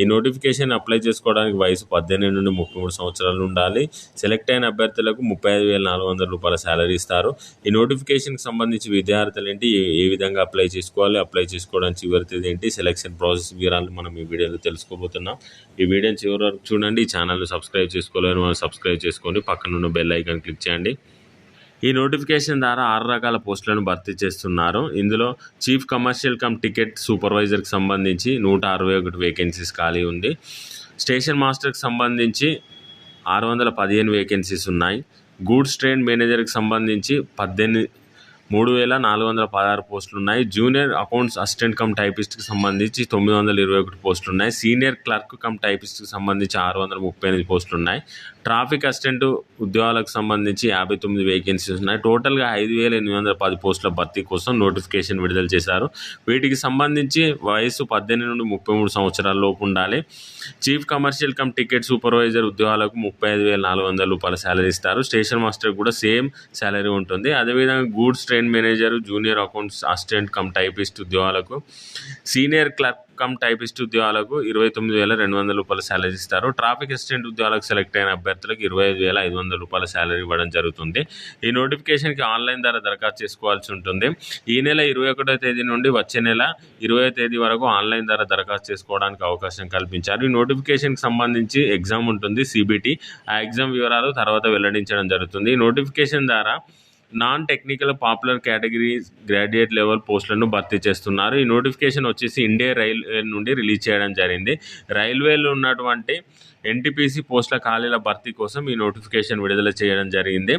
ఈ notification apply చేసుకోవడానికి వయసు పద్దెనిమిది నుండి ముప్పై మూడు సంవత్సరాలు ఉండాలి. సెలెక్ట్ అయిన అభ్యర్థులకు ముప్పై ఐదు వేల నాలుగు వందల రూపాయల శాలరీ ఇస్తారు. ఈ నోటిఫికేషన్కి సంబంధించి విద్యార్థులు ఏంటి ఏ విధంగా అప్లై చేసుకోవాలి అప్లై చేసుకోవడానికి చివరి తేదీ ఏంటి సెలెక్షన్ ప్రాసెస్ వివరాలు మనం ఈ వీడియోలో తెలుసుకోబోతున్నాం. ఈ వీడియోని చివరి వరకు చూడండి. ఈ ఛానల్ని సబ్స్క్రైబ్ చేసుకోలేని వాళ్ళు సబ్స్క్రైబ్ చేసుకొని పక్కనున్న బెల్ ఐకాన్ క్లిక్ చేయండి. ఈ నోటిఫికేషన్ ద్వారా ఆరు రకాల పోస్టులను భర్తీ చేస్తున్నారు. ఇందులో చీఫ్ కమర్షియల్ కమ్ టికెట్ సూపర్వైజర్కి సంబంధించి నూట అరవై ఒకటి వేకెన్సీస్ ఖాళీ ఉంది. స్టేషన్ మాస్టర్కి సంబంధించి ఆరు వందల పదిహేను వేకెన్సీస్ ఉన్నాయి. గూడ్స్ ట్రైన్ మేనేజర్కి సంబంధించి పద్దెనిమిది మూడు వేల నాలుగు వందల పదహారు పోస్టులు ఉన్నాయి జూనియర్ అకౌంట్స్ అసిస్టెంట్ కమ్ టైపిస్ట్కి సంబంధించి తొమ్మిది వందల ఇరవై ఒకటి పోస్టులు ఉన్నాయి సీనియర్ క్లర్క్ కమ్ టైపిస్ట్కి సంబంధించి ఆరు వందల ముప్పై ఎనిమిది పోస్టులు ఉన్నాయి ట్రాఫిక్ అసిస్టెంట్ ఉద్యోగాలకు సంబంధించి యాభై తొమ్మిది వేకెన్సీస్ ఉన్నాయి. టోటల్గా ఐదు వేల ఎనిమిది వందల పది పోస్టుల భర్తీ కోసం నోటిఫికేషన్ విడుదల చేశారు. వీటికి సంబంధించి వయసు పద్దెనిమిది నుండి ముప్పై మూడు సంవత్సరాల లోపు ఉండాలి. Chief commercial cum ticket supervisor ఉద్యోగాలకు ముప్పై ఐదు వేల నాలుగు వందల రూపాయల శాలరీ ఇస్తారు. స్టేషన్ మాస్టర్ కూడా సేమ్ శాలరీ ఉంటుంది. అదేవిధంగా goods train manager junior accounts assistant cum typist ఉద్యోగాలకు సీనియర్ క్లర్క్ కమ్ టైపిస్ట్ ఉద్యోగాలకు ఇరవై తొమ్మిది వేల రెండు వందల రూపాయల శాలరీ ఇస్తారు. ట్రాఫిక్ అసిస్టెంట్ ఉద్యోగాలకు సెలెక్ట్ అయిన అభ్యర్థులకు ఇరవై ఐదు వేల ఐదు వందల రూపాయల శాలరీ ఇవ్వడం జరుగుతుంది. ఈ నోటిఫికేషన్కి ఆన్లైన్ ద్వారా దరఖాస్తు చేసుకోవాల్సి ఉంటుంది. ఈ నెల ఇరవై ఒకటో తేదీ నుండి వచ్చే నెల ఇరవై తేదీ వరకు ఆన్లైన్ ద్వారా దరఖాస్తు చేసుకోవడానికి అవకాశం కల్పించారు. ఈ నోటిఫికేషన్కి సంబంధించి ఎగ్జామ్ ఉంటుంది సిబిటి. ఆ ఎగ్జామ్ వివరాలు తర్వాత వెల్లడించడం జరుగుతుంది. ఈ నోటిఫికేషన్ ద్వారా non technical popular categories graduate level పోస్టులను భర్తీ చేస్తున్నారు. ఈ నోటిఫికేషన్ వచ్చేసి ఇండియా రైల్వే నుండి రిలీజ్ చేయడం జరిగింది. రైల్వేలో ఉన్నటువంటి ఎన్టీపీసీ పోస్టుల ఖాళీల భర్తీ కోసం ఈ నోటిఫికేషన్ విడుదల చేయడం జరిగింది.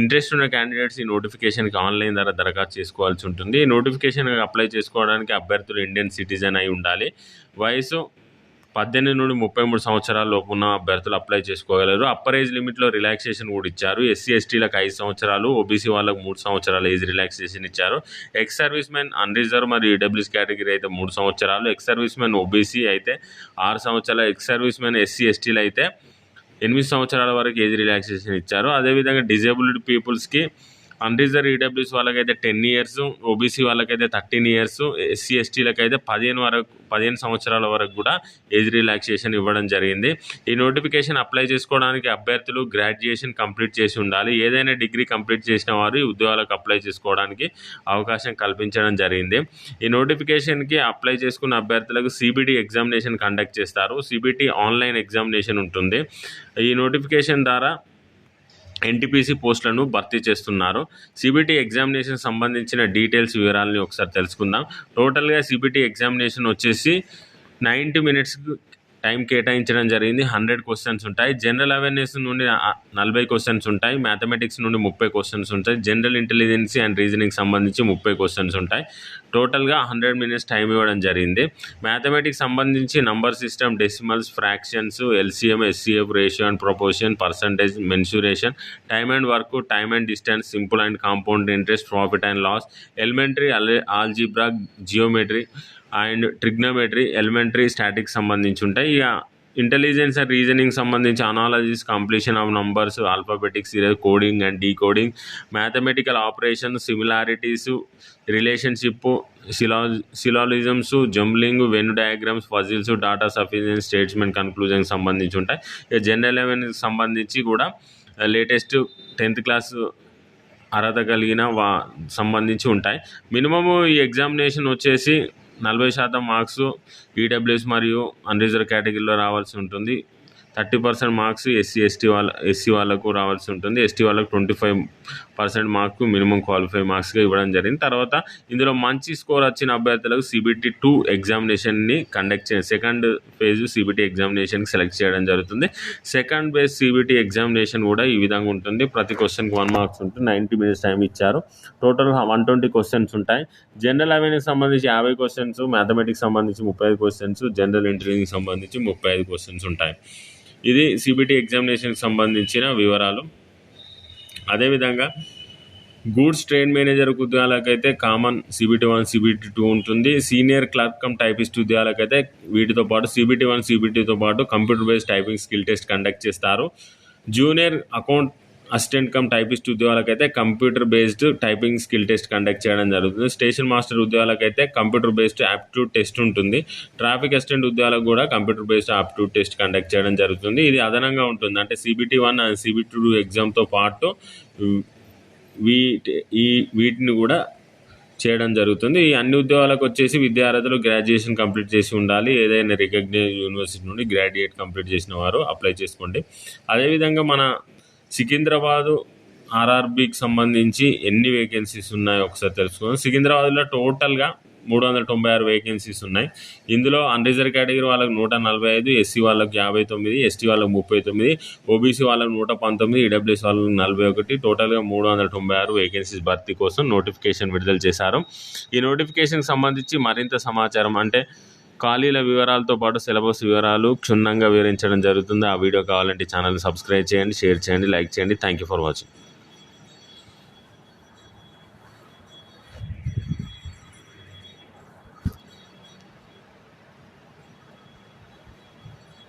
ఇంట్రెస్ట్ ఉన్న క్యాండిడేట్స్ ఈ నోటిఫికేషన్కి ఆన్లైన్ ద్వారా దరఖాస్తు చేసుకోవాల్సి ఉంటుంది. ఈ నోటిఫికేషన్ అప్లై చేసుకోవడానికి అభ్యర్థులు ఇండియన్ సిటిజన్ అయి ఉండాలి. వయసు పద్దెనిమిది నుండి ముప్పై మూడు సంవత్సరాల లోపు ఉన్న అభ్యర్థులు అప్లై చేసుకోగలరు. అప్పర్ ఏజ్ లిమిట్లో రిలాక్సేషన్ కూడా ఇచ్చారు. ఎస్సీ ఎస్టీలకు ఐదు సంవత్సరాలు ఓబీసీ వాళ్ళకు మూడు సంవత్సరాల ఏజ్ రిలాక్సేషన్ ఇచ్చారు. ఎక్స్ సర్వీస్ మెన్ అన్రిజర్వ్ మరియు ఈడబ్ల్యూస్ కేటగిరీ అయితే మూడు సంవత్సరాలు. ఎక్స్ సర్వీస్ మెన్ ఓబీసీ అయితే ఆరు సంవత్సరాలు. ఎక్స్ సర్వీస్ మెన్ ఎస్సీ ఎస్టీలు అయితే ఎనిమిది సంవత్సరాల వరకు ఏజ్ రిలాక్సేషన్ ఇచ్చారు. అదేవిధంగా డిజేబుల్డ్ పీపుల్స్కి అన్రిజర్వ్ ఈడబ్ల్యూఎస్ వాళ్ళకైతే టెన్ ఇయర్స్ ఓబీసీ వాళ్ళకైతే థర్టీన్ ఇయర్స్ ఎస్సీ ఎస్టీలకు అయితే పదిహేను వరకు పదిహేను సంవత్సరాల వరకు కూడా ఏజ్ రిలాక్సేషన్ ఇవ్వడం జరిగింది. ఈ నోటిఫికేషన్ అప్లై చేసుకోవడానికి అభ్యర్థులు గ్రాడ్యుయేషన్ కంప్లీట్ చేసి ఉండాలి. ఏదైనా డిగ్రీ కంప్లీట్ చేసిన వారు ఈ ఉద్యోగాలకు అప్లై చేసుకోవడానికి అవకాశం కల్పించడం జరిగింది. ఈ నోటిఫికేషన్కి అప్లై చేసుకున్న అభ్యర్థులకు సిబిటి ఎగ్జామినేషన్ కండక్ట్ చేస్తారు. సిబిటి ఆన్లైన్ ఎగ్జామినేషన్ ఉంటుంది. ఈ నోటిఫికేషన్ ద్వారా ఎన్టీపీసీ పోస్టులను భర్తీ చేస్తున్నారు. సిబిటీ ఎగ్జామినేషన్ సంబంధించిన డీటెయిల్స్ వివరాలని ఒకసారి తెలుసుకుందాం. టోటల్గా సిబిటీ ఎగ్జామినేషన్ వచ్చేసి నైంటీ మినిట్స్ టైం కేటాయించడం జరిగింది. హండ్రెడ్ క్వశ్చన్స్ ఉంటాయి. జనరల్ అవేర్నెస్ నుండి నలభై క్వశ్చన్స్ ఉంటాయి. మ్యాథమెటిక్స్ నుండి ముప్పై క్వశ్చన్స్ ఉంటాయి. జనరల్ ఇంటెలిజెన్సీ అండ్ రీజనింగ్ సంబంధించి ముప్పై క్వశ్చన్స్ ఉంటాయి. టోటల్గా హండ్రెడ్ మినిట్స్ టైం ఇవ్వడం జరిగింది. మ్యాథమెటిక్స్ సంబంధించి number system decimals fractions LCM SCF ratio and proportion percentage mensuration time and work time and distance simple and compound interest profit and loss elementary algebra geometry and trigonometry elementary static సంబంధించి ఉంటాయి. ఇక intelligence and reasoning సంబంధించి analogies completion of numbers alphabetic serial coding and decoding mathematical operation similarities relationship సిలా syllogisms jumbling Venn diagrams puzzles data sufficiency statement conclusion సంబంధించి ఉంటాయి. ఇక general సంబంధించి కూడా latest tenth class అర్హత కలిగిన వా సంబంధించి ఉంటాయి. మినిమము ఈ ఎగ్జామినేషన్ వచ్చేసి నలభై శాతం మార్క్స్ ఈడబ్ల్యూఎస్ మరియు అన్రిజర్వ్ కేటగిరీలో రావాల్సి ఉంటుంది. Thirty percent marks SC ST వాళ్ళ ఎస్సీ వాళ్ళకు రావాల్సి ఉంటుంది. ఎస్టీ వాళ్ళకు twenty five percent mark minimum qualify మార్క్స్గా ఇవ్వడం జరిగింది. తర్వాత ఇందులో మంచి స్కోర్ వచ్చిన అభ్యర్థులకు సిబిటి టూ ఎగ్జామినేషన్ని కండక్ట్ చే సెకండ్ ఫేజ్ సిబిటి ఎగ్జామినేషన్కి సెలెక్ట్ చేయడం జరుగుతుంది. సెకండ్ ఫేజ్ సిబిటి ఎగ్జామినేషన్ కూడా ఈ విధంగా ఉంటుంది. ప్రతి క్వశ్చన్కి వన్ మార్క్స్ ఉంటుంది. నైంటీ మినిట్స్ టైం ఇచ్చారు. టోటల్ వన్ ట్వంటీ క్వశ్చన్స్ ఉంటాయి. జనరల్ అవేర్నెస్ సంబంధించి యాభై క్వశ్చన్స్ మ్యాథమెటిక్స్ సంబంధించి ముప్పై ఐదు క్వశ్చన్స్ జనరల్ ఇంటర్వ్యూకి సంబంధించి ముప్పై ఐదు క్వశ్చన్స్ ఉంటాయి. ఇది సిబిటి ఎగ్జామినేషన్కి సంబంధించిన వివరాలు. అదేవిధంగా goods trade manager ఉద్యోగాలకైతే common CBT one CBT two ఉంటుంది. సీనియర్ క్లర్క్ కమ్ టైపిస్ట్ ఉద్యోగాలకైతే వీటితో పాటు సిబిటీ వన్ సిబిటీతో పాటు computer based typing skill test conduct చేస్తారు. Junior account assistant cum typist ఉద్యోగాలకైతే computer based typing skill test conduct చేయడం జరుగుతుంది. Station master ఉద్యోగాలకైతే కంప్యూటర్ బేస్డ్ యాప్టిట్యూడ్ టెస్ట్ ఉంటుంది. ట్రాఫిక్ అసిస్టెంట్ ఉద్యోగాలకు కూడా computer based aptitude test conduct చేయడం జరుగుతుంది. ఇది అదనంగా ఉంటుంది. అంటే CBT one and CBT two ఎగ్జామ్తో పాటు వీటి ఈ వీటిని కూడా చేయడం జరుగుతుంది. ఈ అన్ని ఉద్యోగాలకు వచ్చేసి విద్యార్థులు గ్రాడ్యుయేషన్ కంప్లీట్ చేసి ఉండాలి. ఏదైనా రికగ్నైజ్ యూనివర్సిటీ నుండి గ్రాడ్యుయేట్ కంప్లీట్ చేసిన వారు అప్లై చేసుకోండి. అదేవిధంగా మన సికింద్రాబాదు ఆర్ఆర్బికి సంబంధించి ఎన్ని వేకెన్సీస్ ఉన్నాయో ఒకసారి తెలుసుకుందాం. సికింద్రాబాద్లో టోటల్గా మూడు వందల తొంభై ఆరు వేకెన్సీస్ ఉన్నాయి. ఇందులో అన్రిజర్వ్ కేటగిరీ వాళ్ళకి నూట నలభై ఐదు ఎస్సీ వాళ్ళకి యాభై తొమ్మిది ఎస్టీ వాళ్ళకి ముప్పై తొమ్మిది ఓబీసీ వాళ్ళకి నూట పంతొమ్మిది ఈడబ్ల్యూఎస్ వాళ్ళకి నలభై ఒకటి. టోటల్గా మూడు వందల తొంభై ఆరు వేకెన్సీస్ భర్తీ కోసం నోటిఫికేషన్ విడుదల చేశారు. ఈ నోటిఫికేషన్కి సంబంధించి మరింత సమాచారం అంటే ఖాళీల వివరాలతో పాటు సిలబస్ వివరాలు క్షుణ్ణంగా వివరించడం జరుగుతుంది. ఆ వీడియో కావాలంటే ఛానల్ని సబ్స్క్రైబ్ చేయండి షేర్ చేయండి లైక్ చేయండి. Thank you for watching